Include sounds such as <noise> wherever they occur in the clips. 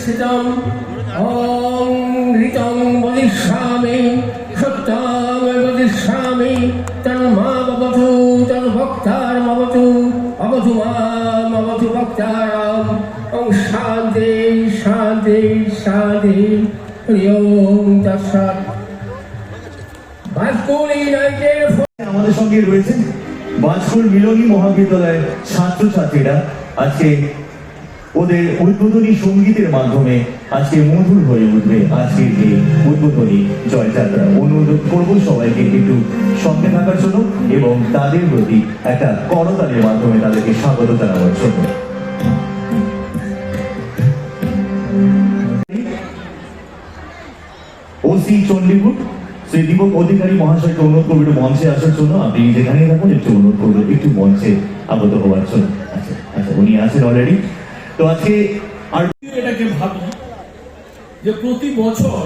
প্রতিষ্ঠিতম ওম ঋতং বদিষ্যামি সত্যং বদিষ্যামি তন মা ববতু তন ভক্তার মবতু অবতু মাম অবতু ভক্তারাম। ওম শান্তি শান্তি শান্তি হরি ওম তৎসৎ বাজপুর ইউনাইটেড আমাদের সঙ্গে রয়েছেন বাজপুর মিলনী মহাবিদ্যালয়ের ছাত্রছাত্রীরা। আজকে ওদের উদ্বোধনী সঙ্গীতের মাধ্যমে আজকে মধুর হয়ে উঠবে আজকের এই উদ্বোধনী জয়যাত্রা। অনুরোধ করব সবাইকে একটু সঙ্গে থাকার জন্য এবং তাদের প্রতি একটা করতালের মাধ্যমে তাদেরকে স্বাগত জানাবার জন্য। ওসি চণ্ডীপুর, শ্রী দীপক অধিকারী মহাশয়কে অনুরোধ করব একটু মঞ্চে আসার জন্য। আপনি যেখানেই থাকুন, একটু অনুরোধ করব, একটু মঞ্চে আবদ্ধ হওয়ার জন্য। আচ্ছা আচ্ছা উনি আছেন অলরেডি তো আজকে আর এটাকে ভাবি যে প্রতি বছর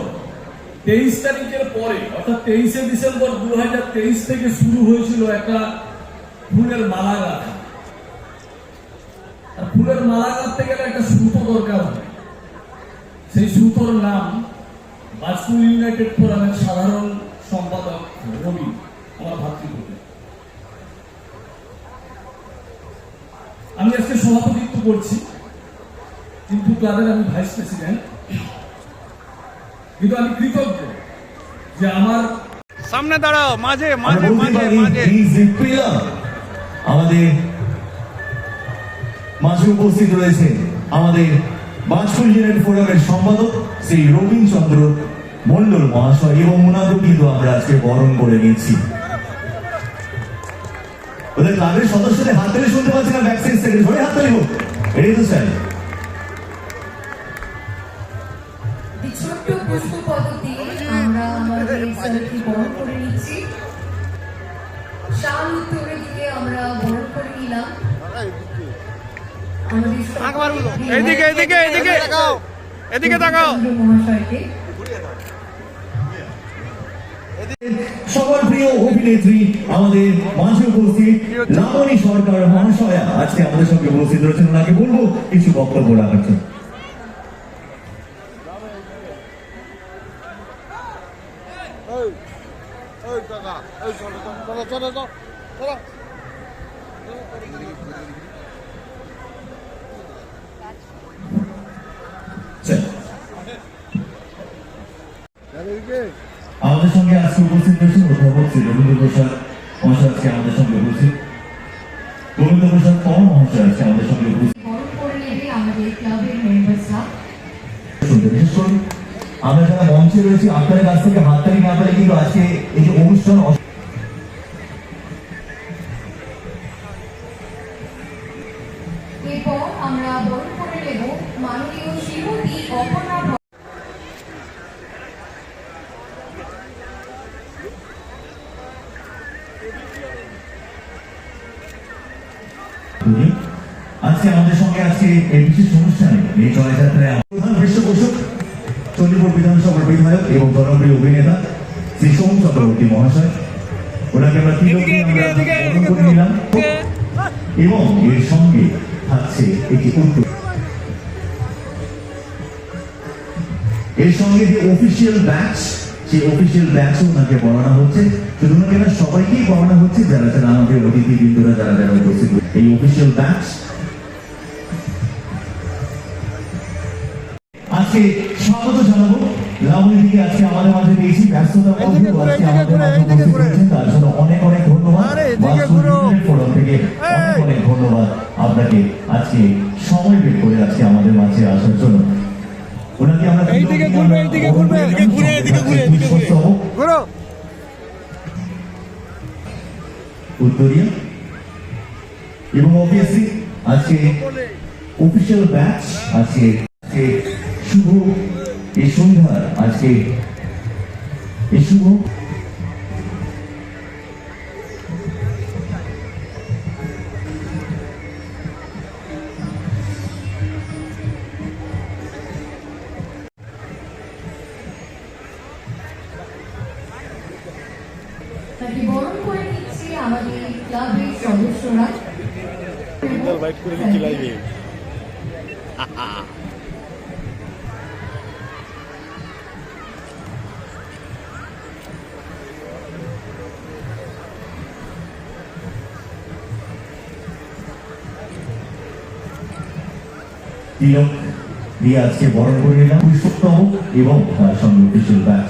তেইশ তারিখের পরে, অর্থাৎ তেইশে ডিসেম্বর দু থেকে শুরু হয়েছিল একটা ফুলের মালা আর ফুলের মালা গেলে একটা সুতো দরকার হয়। সেই সুতোর নাম বাজপুর ইউনাইটেড ফোরামের সাধারণ সম্পাদক রবি, আমার ভাতৃপুত্র আমি আজকে সভাপতিত্ব করছি। কিন্তু ক্লাবের আমি ভাইস প্রেসিডেন্ট। কিন্তু আমি কৃতজ্ঞ যে আমার সামনে দাঁড়াও মাঝে মাঝে মাঝে মাঝে। আমাদের মাঝে উপস্থিত রয়েছে আমাদের বাজপুর ইউনিয়ন ফোরামের সম্পাদক শ্রী রবীন চন্দ্র মন্ডল মহাশয় এবং ওনাকেও কিন্তু আমরা আজকে বরণ করে নিচ্ছি। ওদের ক্লাবের সদস্যদের হাততালি শুনতে পাচ্ছি না ব্যাক সাইড থেকে। ধরে হাততালি হোক এটাই তো চাই ছোট্ট পদ্ধতি আমরা আমাদের স্যারকে বরণ করে নিচ্ছি। শাল উত্তরের দিকে আমরা বরণ করে নিলাম। আমাদের সকলের প্রিয় এইদিকে এইদিকে এইদিকে এদিকে। তাকাও। মহাশয়কে। সবার প্রিয় অভিনেত্রী আমাদের মাঝে উপস্থিত লাবণী সরকার মহাশয়া আজকে আমাদের সঙ্গে উপস্থিত রয়েছেন। ওনাকে বলব কিছু বক্তব্য রাখার জন্য। চল। আমাদের সঙ্গে আজকে উপস্থিত রয়েছেন অধ্যাপক শ্রী রবীন্দ্র প্রসাদ মহাশয়, আজকে আমাদের সঙ্গে উপস্থিত রবীন্দ্র প্রসাদ কম মহাশয়, আজকে আমাদের সঙ্গে উপস্থিত আমরা যারা মঞ্চে রয়েছি, আপনাদের কাছ থেকে হাততালি না পেলে কিন্তু আজকে এই অনুষ্ঠান এরপর আমরা বরণ করে নেব। মাননীয় শ্রীমতী অপর্ণা আজকে আমাদের সঙ্গে আজকে এই বিশেষ অনুষ্ঠানে এই জয়যাত্রায় প্রধান পৃষ্ঠপোষক চণ্ডীপুর বিধানসভার বিধায়ক এবং জনপ্রিয় অভিনেতা শ্রী সোম চক্রবর্তী মহাশয়। ওনাকে আমরা তিলক আমরা নিলাম। এবং এর সঙ্গে থাকছে একটি উদ্যোগ এর সঙ্গে যে অফিসিয়াল ব্যাচ সেই অফিসিয়াল ব্যাচও ওনাকে পড়ানো হচ্ছে। শুধু না সবাইকেই পড়ানো হচ্ছে যারা যারা আমাদের অতিথিবৃন্দরা, যারা যারা উপস্থিত। এই অফিসিয়াল ব্যাচ আজকে স্বাগত জানাব। লাবণীদিকে আজকে আমাদের মাঝে পেয়েছি ব্যস্ততার মধ্যেও আজকে আমাদের মাঝে উপস্থিত হয়েছেন। তার জন্য অনেক অনেক ধন্যবাদ। ফোরাম থেকে অনেক অনেক ধন্যবাদ আপনাকে আজকে সময় বের করে আজকে আমাদের মাঝে আসার জন্য। ওনাকে আমরা এইদিকে ঘুরবে, এইদিকে ঘুরবে, এদিকে ঘুরে, এদিকে ঘুরে, এদিকে ঘুরে। ঘুরো। উত্তরীয় এবং অবভিয়াসলি আজকে অফিসিয়াল ব্যাচ আজকে আজকে শুভ এই সন্ধ্যার আজকে এই শুভ তাকে বরণ করে নিচ্ছে আমাদের ক্লাবের সদস্যরা। বাইক করে দিচ্ছি লাইভে <laughs> তিলক দিয়ে আজকে বরণ করে নিলাম। পুষ্পতম এবং তার সঙ্গে ব্যাচ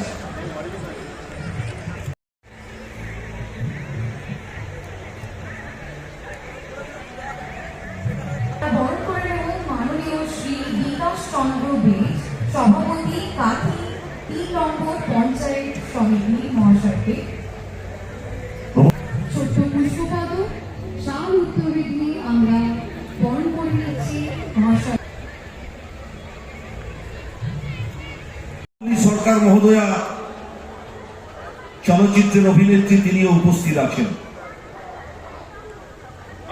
চলচ্চিত্রের অভিনেত্রী তিনিও উপস্থিত আছেন।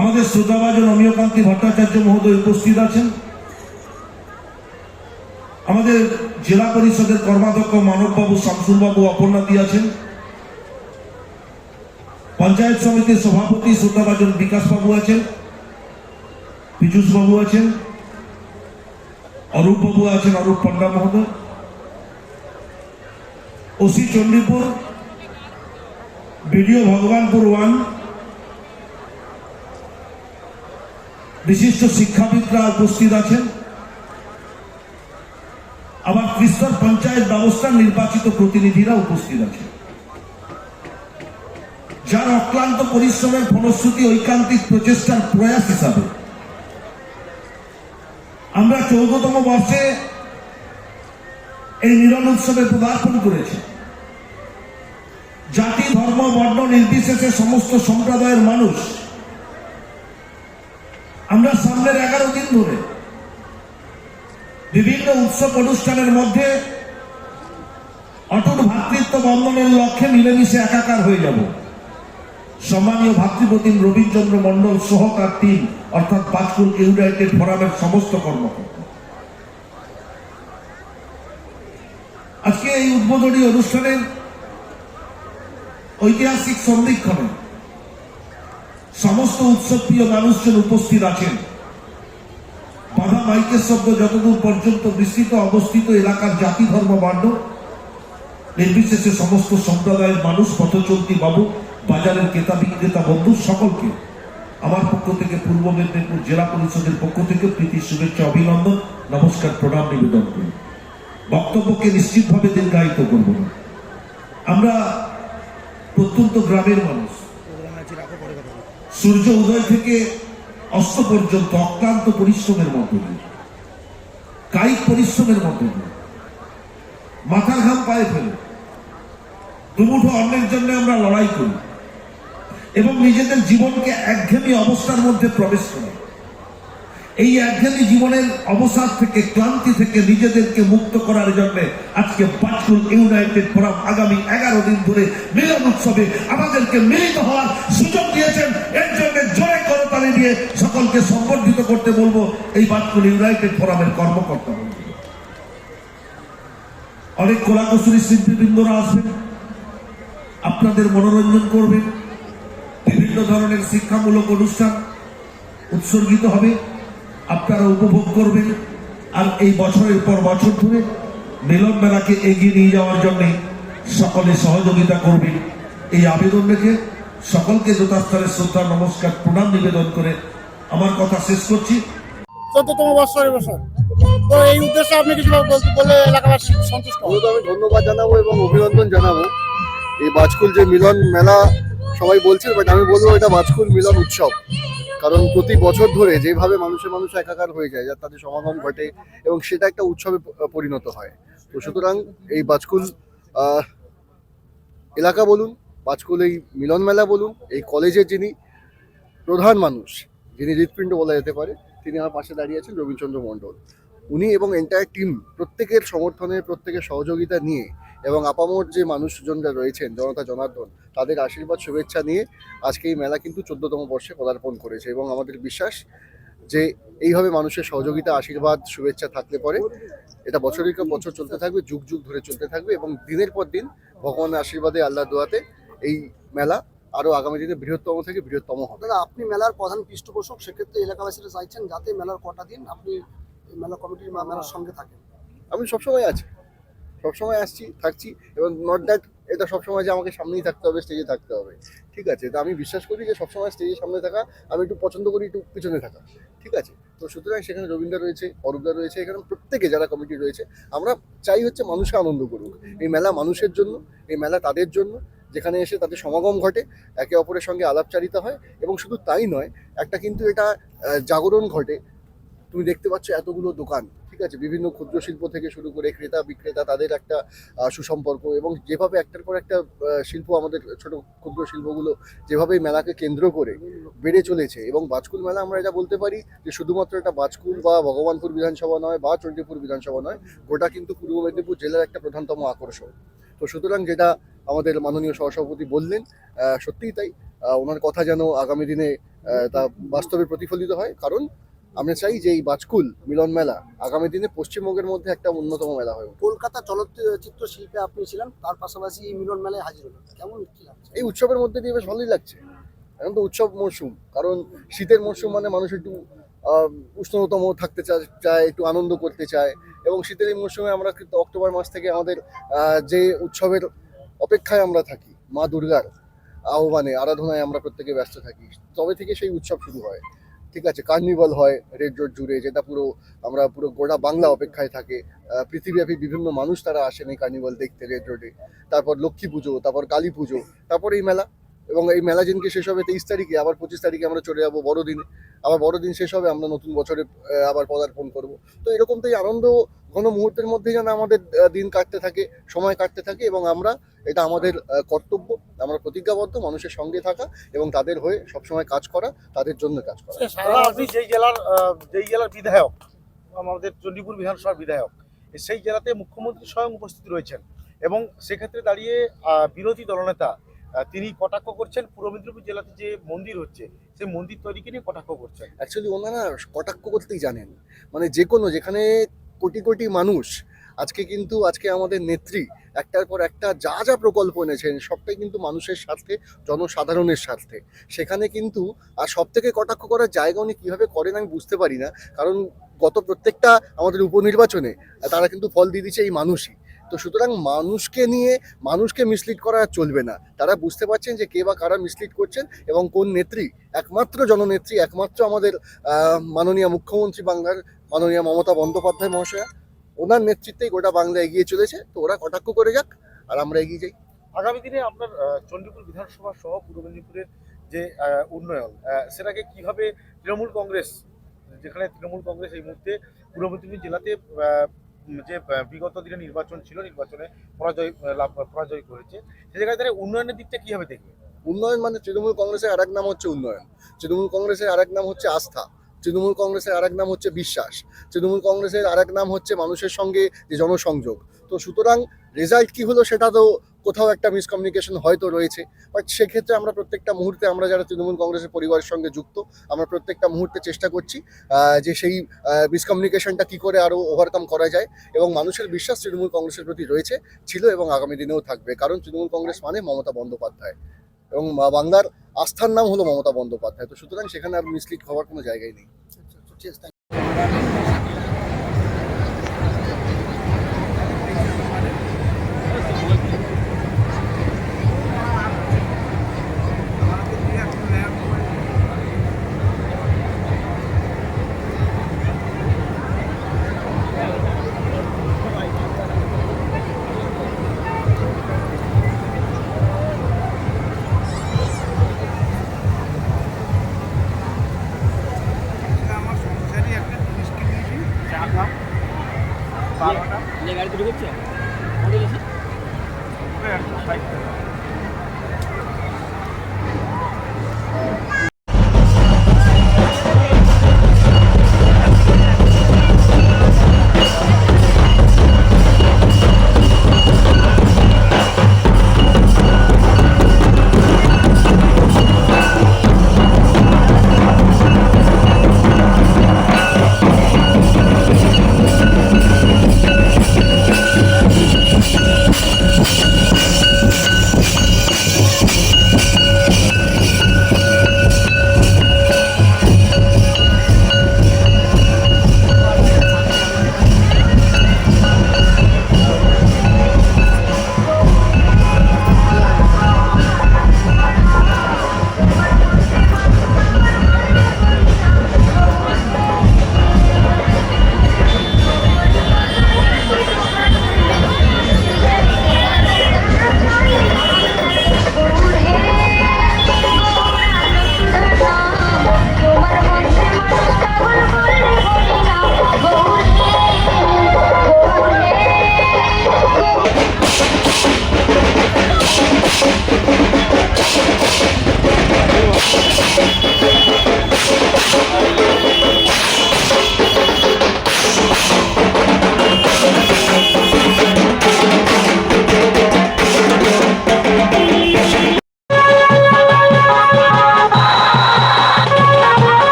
আমাদের শ্রোতাভাজন অমিয়কান্তি ভট্টাচার্য মহোদয় উপস্থিত আছেন। আমাদের জেলা পরিষদের কর্মাধ্যক্ষ মানববাবু, শামসুলবাবু, অপর্ণাদি আছেন। পঞ্চায়েত সমিতির সভাপতি শ্রোতাভাজন বিকাশবাবু আছেন। পীযুষবাবু আছেন। অরূপবাবু আছেন, অরূপ পণ্ডা মহোদয়। OC Chandipur BDO Bhagabanpur one. বিশিষ্ট শিক্ষাবিদরা উপস্থিত আছেন। আবার ত্রিস্তর পঞ্চায়েত ব্যবস্থার নির্বাচিত প্রতিনিধিরা উপস্থিত আছেন। যার অক্লান্ত পরিশ্রমের ফলশ্রুতি ঐকান্তিক প্রচেষ্টার প্রয়াস হিসাবে আমরা চৌদ্দতম বর্ষে এই মিলন উৎসবে পদার্পণ করেছে। জাতি, ধর্ম, বর্ণ নির্বিশেষে সমস্ত সম্প্রদায়ের মানুষ। আমরা সামনের এগারো দিন ধরে বিভিন্ন উৎসব অনুষ্ঠানের মধ্যে অটুট ভাতৃত্ব বন্ধনের লক্ষ্যে মিলেমিশে একাকার হয়ে যাব। সম্মানীয় ভাতৃপ্রতিম রবীন্দ্রচন্দ্র মন্ডল সহকার টিম, অর্থাৎ পাঁচকুল ইউনাইটেড ফোরামের সমস্ত কর্মকর্তা। আজকে এই উদ্বোধনী অনুষ্ঠানের ঐতিহাসিক সন্ধিক্ষণে সমস্ত উৎসব প্রিয় মানুষজন উপস্থিত আছেন। বাধা মাইকের শব্দ যতদূর পর্যন্ত বিস্তৃত অবস্থিত এলাকার জাতি ধর্ম বর্ণ নির্বিশেষে সমস্ত সম্প্রদায়ের মানুষ, পথচলতি বাবু, বাজারের ক্রেতা, বিক্রেতা, বন্ধু সকলকে আমার পক্ষ থেকে পূর্ব মেদিনীপুর জেলা পরিষদের পক্ষ থেকে প্রীতি, শুভেচ্ছা, অভিনন্দন, নমস্কার, প্রণাম, নিবেদন করি। বক্তব্যকে নিশ্চিতভাবে দীর্ঘায়িত করব আমরা প্রত্যন্ত গ্রামের মানুষ। সূর্য উদয় থেকে অস্ত পর্যন্ত অক্লান্ত পরিশ্রমের মধ্য দিয়ে, কায়িক পরিশ্রমের মধ্য দিয়ে মাথার ঘাম পায়ে ফেলে, দুমুঠো অন্যের জন্য আমরা লড়াই করি এবং নিজেদের জীবনকে একঘেয়েমি অবস্থার মধ্যে প্রবেশ করি। এই একঘেয়েমি জীবনের অবসাদ থেকে, ক্লান্তি থেকে নিজেদেরকে মুক্ত করার জন্য আজকে পাঁচকুল ইউনাইটেড ফোরাম আগামী এগারো দিন ধরে মিলন উৎসবে আমাদেরকে মিলিত হওয়ার সুযোগ দিয়েছেন এর জন্য জয় করতালি দিয়ে সকলকে সম্বর্ধিত করতে বলব এই পাঁচকুল ইউনাইটেড ফোরামের কর্মকর্তা। অনেক কোলাকসুরি শিল্পীবৃন্দরা আসবেন, আপনাদের মনোরঞ্জন করবেন, বিভিন্ন ধরনের শিক্ষামূলক অনুষ্ঠান উৎসর্গিত হবে আপনারা উপভোগ করবেন। আর এই বছরের পর বছর ধরে মিলন মেলাকে এগিয়ে নিয়ে যাওয়ার জন্য সকলে সহযোগিতা করবেন। এই আবেদন রেখে সকলকে যথাস্থলে শ্রদ্ধা নমস্কার প্রণাম নিবেদন করে আমার কথা শেষ করছি। চোদ্দতম বছর। এবছর তো এই উদ্দেশ্যে আপনি কিছু বলতে বললে এলাকাবাসী সন্তুষ্ট হবে। আমি ধন্যবাদ জানাব এবং অভিনন্দন জানাব। এই বাজকুল যে মিলন মেলা সবাই বলছে বাট আমি বলব এটা বাজকুল মিলন উৎসব। কারণ প্রতি বছর ধরে যেভাবে মানুষের মানুষ একাকার হয়ে যায়, যার তাদের সমাগম ঘটে এবং সেটা একটা উৎসবে পরিণত হয়। তো সুতরাং এই বাজকুল এলাকা বলুন, বাজকুল এই মিলন মেলা বলুন, এই কলেজের যিনি প্রধান মানুষ, যিনি হৃৎপিণ্ড বলা যেতে পারে, তিনি আমার পাশে দাঁড়িয়ে আছেন রবীন্দ্রচন্দ্র মণ্ডল। উনি এবং এন্টায়ার টিম প্রত্যেকের সমর্থনে, প্রত্যেকের সহযোগিতা নিয়ে এবং আপামর যে মানুষজনরা রয়েছেন, জনতা, জনার্দন, তাদের আশীর্বাদ, শুভেচ্ছা নিয়ে আজকে এই মেলা কিন্তু চোদ্দতম বর্ষে পদার্পণ করেছে এবং আমাদের বিশ্বাস যে এইভাবে মানুষের সহযোগিতা, আশীর্বাদ, শুভেচ্ছা থাকলে পরে এটা বছরের পর বছর চলতে থাকবে, যুগ যুগ ধরে চলতে থাকবে এবং দিনের পর দিন ভগবানের আশীর্বাদে আল্লাহ দোয়াতে এই মেলা আরও আগামী দিনে বৃহত্তম থেকে বৃহত্তম হবে। আপনি মেলার প্রধান পৃষ্ঠপোষক, সেক্ষেত্রে এলাকাবাসীরা চাইছেন যাতে মেলার কটা দিন আপনি মেলা কমিটির মেলার সঙ্গে থাকেন। আমি সবসময় আছি। সবসময় আসছি, থাকছি এবং নট দ্যাট এটা সবসময় যে আমাকে সামনেই থাকতে হবে স্টেজে থাকতে হবে। ঠিক আছে, তো আমি বিশ্বাস করি যে সবসময় স্টেজের সামনে থাকা, আমি একটু পছন্দ করি, একটু পিছনে থাকা। ঠিক আছে, তো সুতরাং সেখানে রবীন্দ্র রয়েছে, অরূপদা রয়েছে, এখানে প্রত্যেকে যারা কমিটি রয়েছে, আমরা চাই হচ্ছে মানুষকে আনন্দ করুক। এই মেলা মানুষের জন্য, এই মেলা তাদের জন্য, যেখানে এসে তাদের সমাগম ঘটে, একে অপরের সঙ্গে আলাপচারিতা হয় এবং শুধু তাই নয়, একটা কিন্তু এটা জাগরণ ঘটে তুমি দেখতে পাচ্ছ এতগুলো দোকান, ঠিক আছে? বিভিন্ন ক্ষুদ্র শিল্প থেকে শুরু করে ক্রেতা, বিক্রেতা, তাদের একটা সুসম্পর্ক এবং যেভাবে একটার পর একটা শিল্প আমাদের ছোট ক্ষুদ্র শিল্পগুলো যেভাবে মেলাকে কেন্দ্র করে বেড়ে চলেছে এবং বাজকুল মেলা আমরা এটা বলতে পারি যে শুধুমাত্র এটা বাজকুল বা ভগবানপুর বিধানসভা নয় বা চণ্ডীপুর বিধানসভা নয়, গোটা কিন্তু পূর্ব মেদিনীপুর জেলার একটা প্রধানতম আকর্ষণ। তো সুতরাং যেটা আমাদের মাননীয় সহসভাপতি বললেন সত্যিই তাই ওনার কথা যেন আগামী দিনে তা বাস্তবে প্রতিফলিত হয়। কারণ আমরা চাই যে এই বাজকুল মিলন মেলা আগামী দিনে পশ্চিমবঙ্গের মধ্যে একটা অন্যতম মেলা হয়ে কলকাতা চলচ্চিত্র শিল্পে আপনি ছিলেন তার পাশাপাশি এই মিলন মেলায় হাজির হলেন। কেমন কি লাগছে? এই উৎসবের মধ্যে দিয়ে বেশ ভালোই লাগছে। এখন তো উৎসব মরশুম কারণ শীতের মরশুম মানে মানুষ একটু উষ্ণতম থাকতে চায় একটু আনন্দ করতে চায়। এবং শীতের এই মরশুমে আমরা কিন্তু অক্টোবর মাস থেকে আমাদের যে উৎসবের অপেক্ষায় আমরা থাকি মা দুর্গার আহ্বানে আরাধনায় আমরা প্রত্যেকে ব্যস্ত থাকি তবে থেকে সেই উৎসব শুরু হয়। ঠিক আছে কার্নিভাল হয় রেড রোড জুড়ে, যেটা পুরো আমরা পুরো গোটা বাংলা অপেক্ষায় থাকে। পৃথিবীব্যাপী বিভিন্ন মানুষ তারা আসেন এই কার্নিভাল দেখতে রেড রোডে তারপর লক্ষ্মী পুজো, তারপর কালী পুজো, তারপর এই মেলা। এবং এই মেলা দিনকে শেষ হবে তেইশ তারিখে আবার পঁচিশ তারিখে আমরা চলে যাব বড়দিনে। আবার বড়দিন শেষ হবে আমরা নতুন বছরে আবার পদার্পণ করব। তো এরকম তো এই আনন্দ ঘন মুহূর্তের মধ্যে যেন আমাদের দিন কাটতে থাকে সময় কাটতে থাকে এবং আমরা এটা আমাদের কর্তব্য। আমরা প্রতিজ্ঞাবদ্ধ মানুষের সঙ্গে থাকা এবং তাদের হয়ে সবসময় কাজ করা তাদের জন্য কাজ করা। আপনি যেই জেলার যেই জেলার বিধায়ক আমাদের চণ্ডীপুর বিধানসভার বিধায়ক সেই জেলাতে মুখ্যমন্ত্রী স্বয়ং উপস্থিত রয়েছেন। এবং সেক্ষেত্রে দাঁড়িয়ে বিরোধী দলনেতা তিনি কটাক্ষ করছেন? পূর্ব মেদিনীপুর জেলাতে যে মন্দির হচ্ছে, সেই মন্দির তৈরিকে নিয়ে কটাক্ষ করছেন? অ্যাকচুয়ালি ওনারা কটাক্ষ করতেই জানেন। মানে যে কোনো, যেখানে কোটি কোটি মানুষ, আজকে কিন্তু, আজকে আমাদের নেত্রী, একটার পর একটা যা যা প্রকল্প এনেছেন, সবটাই কিন্তু মানুষের স্বার্থে, জনসাধারণের স্বার্থে। সেখানে কিন্তু, আর সব থেকে কটাক্ষ করার জায়গা উনি কীভাবে করেন আমি বুঝতে পারি না। কারণ গত প্রত্যেকটা আমাদের উপনির্বাচনে, তারা কিন্তু ফল দিয়ে দিচ্ছে এই মানুষই। তো সুতরাং মানুষকে নিয়ে, মানুষকে মিসলিড করা চলবে না। তারা বুঝতে পারছেন যে কে বা কারা মিসলিড করছেন এবং কোন নেত্রী, একমাত্র জননেত্রী, একমাত্র আমাদের মাননীয় মুখ্যমন্ত্রী বাংলার মাননীয় মমতা বন্দ্যোপাধ্যায় মহাশয়া, ওনার নেতৃত্বেই গোটা বাংলা এগিয়ে চলেছে। তো ওরা কটাক্ষ করে যাক, আর আমরা এগিয়ে যাই। আগামী দিনে আপনার চণ্ডীপুর বিধানসভা সহ পূর্ব মেদিনীপুরের যে উন্নয়ন সেটাকে কীভাবে তৃণমূল কংগ্রেস, যেখানে তৃণমূল কংগ্রেস এই মুহূর্তে পূর্ব মেদিনীপুর জেলাতে যে বিগত দিনে নির্বাচন ছিল, নির্বাচনে পরাজয় লাভ, পরাজয় করেছে, সে জায়গায় তারা উন্নয়নের দিকটা কীভাবে দেখবে? উন্নয়ন মানে তৃণমূল কংগ্রেসের আরেক নাম হচ্ছে উন্নয়ন। তৃণমূল কংগ্রেসের আরেক নাম হচ্ছে আস্থা। তৃণমূল কংগ্রেসের আরেক নাম হচ্ছে বিশ্বাস। তৃণমূল কংগ্রেসের আরেক নাম হচ্ছে মানুষের সঙ্গে যে জনসংযোগ। তো সুতরাং রেজাল্ট কি হলো সেটা তো কোথাও একটা মিসকমিউনিকেশন হয়তো রয়েছে বাট সেক্ষেত্রে আমরা প্রত্যেকটা মুহূর্তে আমরা যারা তৃণমূল কংগ্রেসের পরিবারের সঙ্গে যুক্ত, আমরা প্রত্যেকটা মুহূর্তে চেষ্টা করছি যে সেই মিসকমিউনিকেশনটা কি করে আরও ওভারকাম করা যায় এবং মানুষের বিশ্বাস তৃণমূল কংগ্রেসের প্রতি রয়েছে, ছিল এবং আগামী দিনেও থাকবে। কারণ তৃণমূল কংগ্রেস মানে মমতা বন্দ্যোপাধ্যায় এবং বাংলার আস্থার নাম হলো মমতা বন্দ্যোপাধ্যায়। তো সুতরাং সেখানে আর মিসলিড হওয়ার কোনো জায়গাই নেই। একশো ষাট টাকা